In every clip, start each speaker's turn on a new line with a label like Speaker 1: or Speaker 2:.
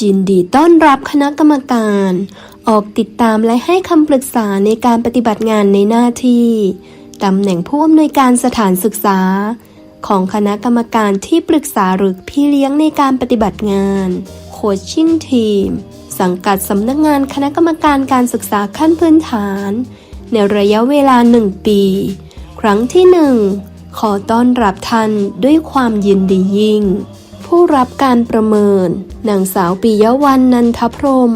Speaker 1: ยินดีต้อนรับคณะกรรมการ ออกติดตามและให้คำปรึกษาในการปฏิบัติงานในหน้าที่ตำแหน่งผู้อำนวยการสถานศึกษา ของคณะกรรมการที่ปรึกษาหรือพี่เลี้ยงในการปฏิบัติงานโคชชิ่งทีม สังกัดสำนักงานคณะกรรมการการศึกษาขั้นพื้นฐาน ในระยะเวลาหนึ่งปี ครั้งที่หนึ่งขอต้อนรับท่านด้วยความยินดียิ่ง ผู้รับการประเมิน นางสาวปิยวันนันทพรม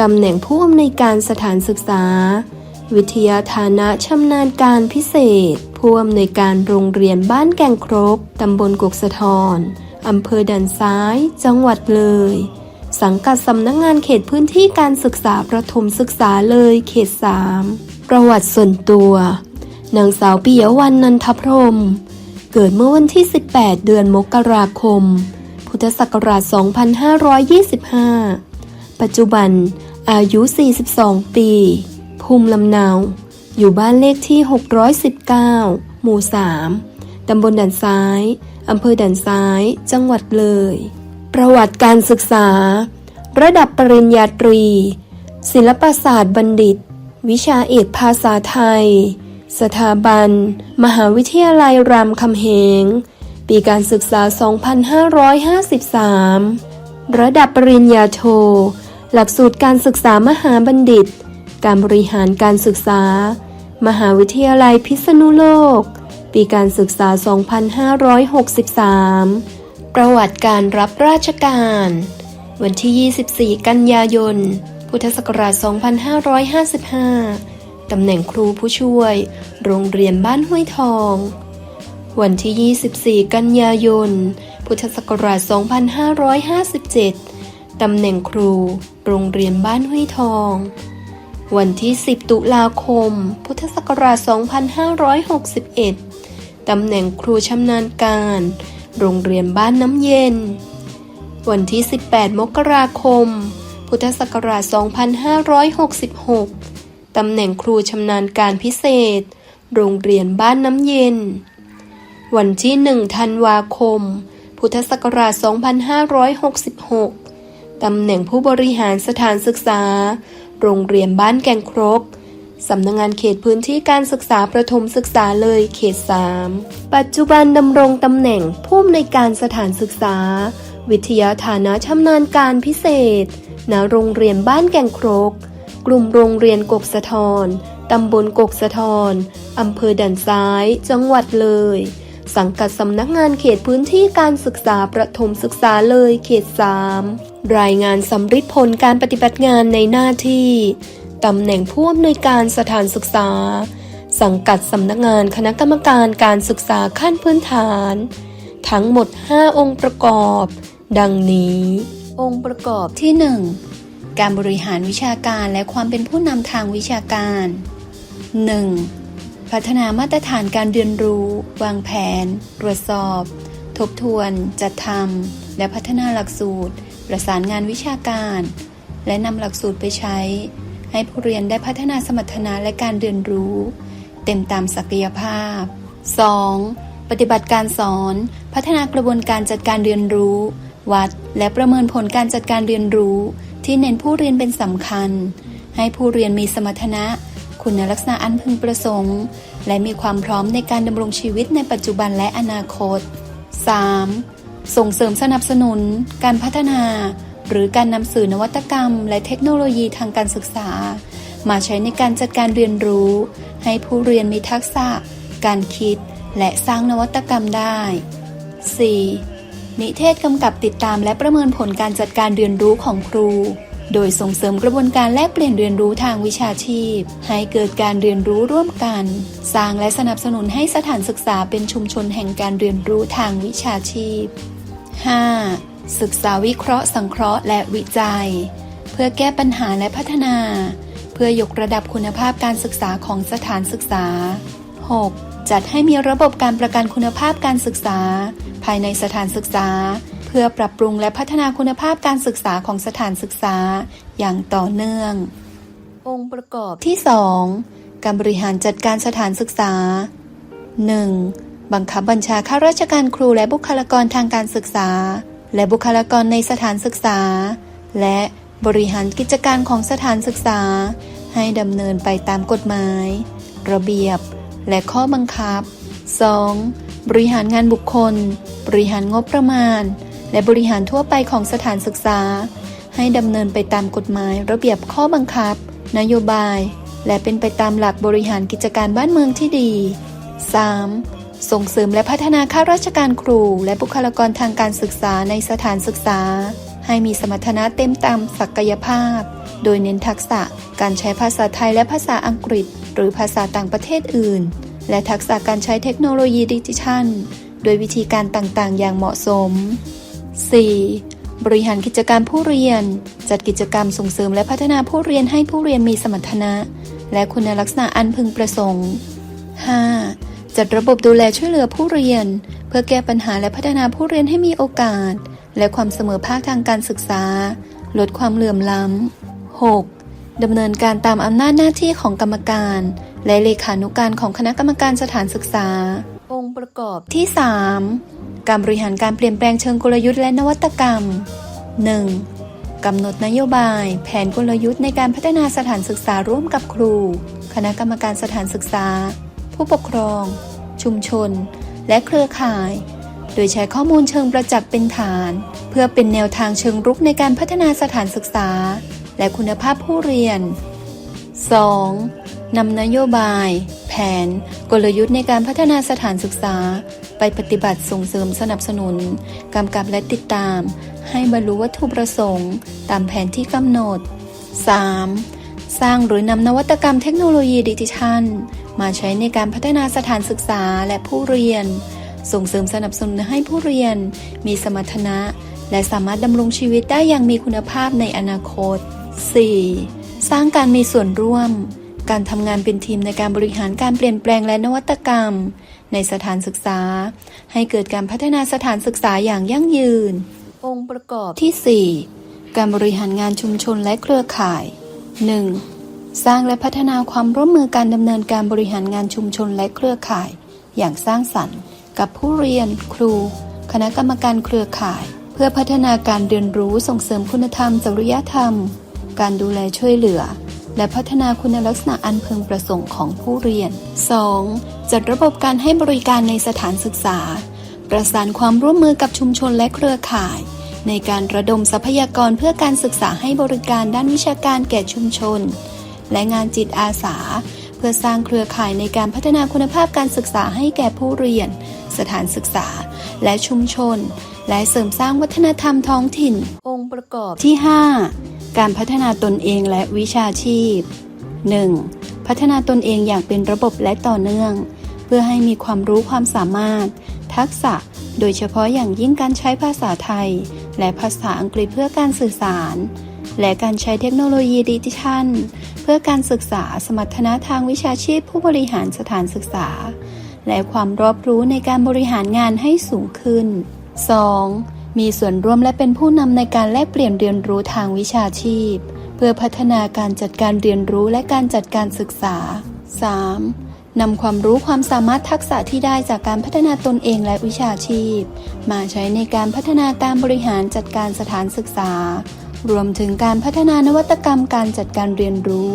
Speaker 1: ตำแหน่งผู้อำนวยการสถานศึกษา วิทยาฐานะชำนาญการพิเศษ ผู้อำนวยการโรงเรียนบ้านแก่งครบ ตำบลกกสะทอนอำเภอด่านซ้าย จังหวัดเลย สังกัดสำนักงานเขตพื้นที่การศึกษาประถมศึกษาเลยเขต 3 ประวัติส่วนตัวนางสาวปิยวันนันทพรม เกิดเมื่อวันที่ 18 เดือนมกราคม ทธศักราช 2525 ปัจจุบัน อายุ 42 ปี ภูมิลำเนา อยู่บ้านเลขที่ 619 หมู่ 3 ตำบลด่านซ้าย อำเภอด่านซ้าย จังหวัดเลย ประวัติการศึกษา ระดับปริญญาตรี ศิลปศาสตร์บัณฑิต วิชาเอกภาษาไทย สถาบัน มหาวิทยาลัยรามคำแหง ปีการศึกษา 2553 ระดับปริญญาโท หลักสูตรการศึกษามหาบัณฑิต การบริหารการศึกษา มหาวิทยาลัยพิษณุโลก ปีการศึกษา 2563 ประวัติการรับราชการ วันที่ 24 กันยายน พุทธศักราช 2555 ตำแหน่งครูผู้ช่วย โรงเรียนบ้านห้วยทอง วันที่ 24 กันยายน พุทธศักราช 2557 ตำแหน่งครู โรงเรียนบ้านห้วยทอง วันที่ 10 ตุลาคม พุทธศักราช 2561 ตำแหน่งครูชำนาญการ โรงเรียนบ้านน้ำเย็น วันที่ 18 มกราคม พุทธศักราช 2566 ตำแหน่งครูชำนาญการพิเศษ โรงเรียนบ้านน้ำเย็น วันที่ 1 ธันวาคม พุทธศักราช 2566 ตำแหน่งผู้บริหารสถานศึกษา โรงเรียนบ้านแก่งครก สำนักงงานเขตพื้นที่การศึกษาประถมศึกษาเลยเขต 3 ปัจจุบันดำรงตำแหน่งผู้อำนวยการสถานศึกษา วิทยาฐานะชำนาญการพิเศษ ณ โรงเรียนบ้านแก่งครก กลุ่มโรงเรียนกกสะทอนตำบลกกสะทอนอำเภอด่านซ้าย จังหวัดเลย สังกัดสำนักงานเขตพื้นที่การศึกษาประถมศึกษาเลยเขต 3 รายงานสำริดผลการปฏิบัติงานในหน้าที่ตำแหน่งผู้อำนวยการสถานศึกษา สังกัดสำนักงานคณะกรรมการการศึกษาขั้นพื้นฐาน ทั้งหมด 5 องค์ประกอบ ดังนี้
Speaker 2: องค์ประกอบที่ 1 การบริหารวิชาการและความเป็นผู้นำทางวิชาการ 1. พัฒนามาตรฐานการเรียนรู้ วางแผน ตรวจสอบ ทบทวน จัดทำและพัฒนาหลักสูตร ประสานงานวิชาการ และนำหลักสูตรไปใช้ ให้ผู้เรียนได้พัฒนาสมรรถนะและการเรียนรู้ เต็มตามศักยภาพ 2. ปฏิบัติการสอน พัฒนากระบวนการจัดการเรียนรู้ วัด และประเมินผลการจัดการเรียนรู้ ที่เน้นผู้เรียนเป็นสำคัญ ให้ผู้เรียนมีสมรรถนะ คุณลักษณะอันพึงประสงค์ และมีความพร้อมในการดำรงชีวิตในปัจจุบันและอนาคต 3. ส่งเสริมสนับสนุน การพัฒนา หรือการนำสื่อนวัตกรรม และเทคโนโลยีทางการศึกษา มาใช้ในการจัดการเรียนรู้ ให้ผู้เรียนมีทักษะ การคิด และสร้างนวัตกรรมได้ 4. นิเทศกำกับติดตามและประเมินผลการจัดการเรียนรู้ของครู โดยส่งเสริมกระบวนการแลกเปลี่ยนเรียนรู้ทางวิชาชีพ ให้เกิดการเรียนรู้ร่วมกัน สร้างและสนับสนุนให้สถานศึกษาเป็นชุมชนแห่งการเรียนรู้ทางวิชาชีพ 5. ศึกษาวิเคราะห์สังเคราะห์และวิจัย เพื่อแก้ปัญหาและพัฒนา เพื่อยกระดับคุณภาพการศึกษาของสถานศึกษา 6. จัดให้มีระบบการประกันคุณภาพการศึกษา ภายในสถานศึกษา พื่อปรับปรุงและพัฒนาคุณภาพการศึกษาของสถานศึกษาอย่างต่อเนื่อง องค์ประกอบที่ 2 การบริหารจัดการสถานศึกษา 1. บังคับบัญชาข้าราชการครูและบุคลากรทางการศึกษา และบุคลากรในสถานศึกษา
Speaker 1: และบริหารกิจการของสถานศึกษา ให้ดำเนินไปตามกฎหมาย ระเบียบ และข้อบังคับ 2. บริหารงานบุคคล บริหารงบประมาณ และบริหารทั่วไปของสถานศึกษา ให้ดำเนินไปตามกฎหมายระเบียบข้อบังคับ นโยบาย และเป็นไปตามหลักบริหารกิจการบ้านเมืองที่ดี 3. ส่งเสริมและพัฒนาข้าราชการครู และบุคลากรทางการศึกษาในสถานศึกษา ให้มีสมรรถนะเต็มตามศักยภาพ โดยเน้นทักษะการใช้ภาษาไทยและภาษาอังกฤษ หรือภาษาต่างประเทศอื่น และทักษะการใช้เทคโนโลยีดิจิทัล โดยวิธีการต่างๆ อย่างเหมาะสม 4. บริหารกิจการผู้เรียน จัดกิจกรรมส่งเสริมและพัฒนาผู้เรียนให้ผู้เรียนมีสมรรถนะ และคุณลักษณะอันพึงประสงค์ 5. จัดระบบดูแลช่วยเหลือผู้เรียน เพื่อแก้ปัญหาและพัฒนาผู้เรียนให้มีโอกาส และความเสมอภาคทางการศึกษา ลดความเหลื่อมล้ำ 6. ดำเนินการตามอำนาจหน้าที่ของกรรมการ และเลขานุการของคณะกรรมการสถานศึกษา องค์ประกอบที่ 3 การบริหารการเปลี่ยนแปลงเชิงกลยุทธ์และนวัตกรรม 1. กำหนดนโยบาย แผนกลยุทธ์ในการพัฒนาสถานศึกษาร่วมกับครู คณะกรรมการสถานศึกษา ผู้ปกครอง ชุมชน และเครือข่าย โดยใช้ข้อมูลเชิงประจักษ์เป็นฐาน เพื่อเป็นแนวทางเชิงรุกในการพัฒนาสถานศึกษา และคุณภาพผู้เรียน 2. นำนโยบาย แผน กลยุทธ์ในการพัฒนาสถานศึกษา ไปปฏิบัติส่งเสริมสนับสนุน กำกับและติดตาม ให้บรรลุวัตถุประสงค์ ตามแผนที่กำหนด 3. สร้างหรือนำนวัตกรรมเทคโนโลยีดิจิทัล มาใช้ในการพัฒนาสถานศึกษาและผู้เรียน ส่งเสริมสนับสนุนให้ผู้เรียน มีสมรรถนะ และสามารถดำรงชีวิตได้อย่างมีคุณภาพในอนาคต 4. สร้างการมีส่วนร่วม การทำงานเป็นทีมในการบริหารการเปลี่ยนแปลงและนวัตกรรม ในสถานศึกษา ให้เกิดการพัฒนาสถานศึกษาอย่างยั่งยืน องค์ประกอบที่ 4 การบริหารงานชุมชนและเครือข่าย 1. สร้างและพัฒนาความร่วมมือการดำเนินการบริหารงานชุมชนและเครือข่าย อย่างสร้างสรรค์ กับผู้เรียน ครู คณะกรรมการเครือข่าย เพื่อพัฒนาการเรียนรู้ส่งเสริมคุณธรรมจริยธรรม การดูแลช่วยเหลือ และพัฒนาคุณลักษณะอันพึงประสงค์ของผู้เรียน 2. จัดระบบการให้บริการในสถานศึกษา ประสานความร่วมมือกับชุมชนและเครือข่าย ในการระดมทรัพยากรเพื่อการศึกษาให้บริการด้านวิชาการแก่ชุมชน และงานจิตอาสา เพื่อสร้างเครือข่ายในการพัฒนาคุณภาพการศึกษาให้แก่ผู้เรียน สถานศึกษา และชุมชน และเสริมสร้างวัฒนธรรมท้องถิ่น องค์ประกอบที่ 5 การพัฒนาตนเองและวิชาชีพ 1. พัฒนาตนเองอย่างเป็นระบบและต่อเนื่อง เพื่อให้มีความรู้ความสามารถ ทักษะ โดยเฉพาะอย่างยิ่งการใช้ภาษาไทย และภาษาอังกฤษเพื่อการสื่อสาร และการใช้เทคโนโลยีดิจิทัล เพื่อการศึกษาสมรรถนะทางวิชาชีพผู้บริหารสถานศึกษา และความรอบรู้ในการบริหารงานให้สูงขึ้น 2. มีส่วนร่วมและเป็นผู้นำในการแลกเปลี่ยนเรียนรู้ทางวิชาชีพ เพื่อพัฒนาการจัดการเรียนรู้และการจัดการศึกษา 3. นำความรู้ความสามารถทักษะที่ได้จากการพัฒนาตนเองและวิชาชีพ มาใช้ในการพัฒนาการบริหารจัดการสถานศึกษา รวมถึงการพัฒนานวัตกรรมการจัดการเรียนรู้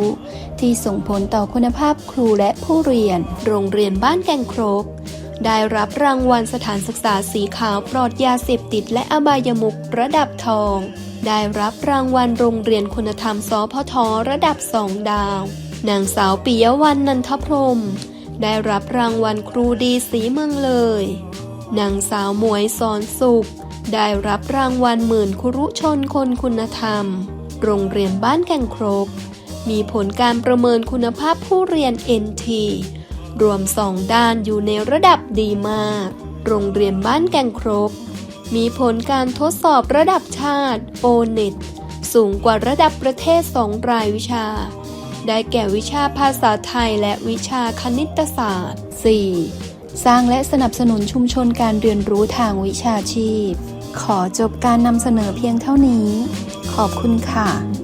Speaker 1: ที่ส่งผลต่อคุณภาพครูและผู้เรียน
Speaker 3: โรงเรียนบ้านแก่งครก ได้รับรางวัลสถานศึกษาสีขาวปลอดยาเสพติดและอบายมุขระดับทอง ได้รับรางวัลโรงเรียนคุณธรรมสพทระดับสองดาว นางสาวปิยวรรณนันทพรม ได้รับรางวัลครูดีสีเมืองเลย นางสาวหมวยสอนสุข ได้รับรางวัลหมื่นครุชนคนคุณธรรม โรงเรียนบ้านแก่งครก มีผลการประเมินคุณภาพผู้เรียน NT รวมสองด้านอยู่ในระดับดีมาก โรงเรียนบ้านแก่งครก มีผลการทดสอบระดับชาติ o n e t สูงกว่าระดับประเทศสองรายวิชา ได้แก่วิชาภาษาไทยและวิชาคณิตศาสตร์ 4. สร้างและสนับสนุนชุมชนการเรียนรู้ทางวิชาชีพ ขอจบการนำเสนอเพียงเท่านี้ ขอบคุณค่ะ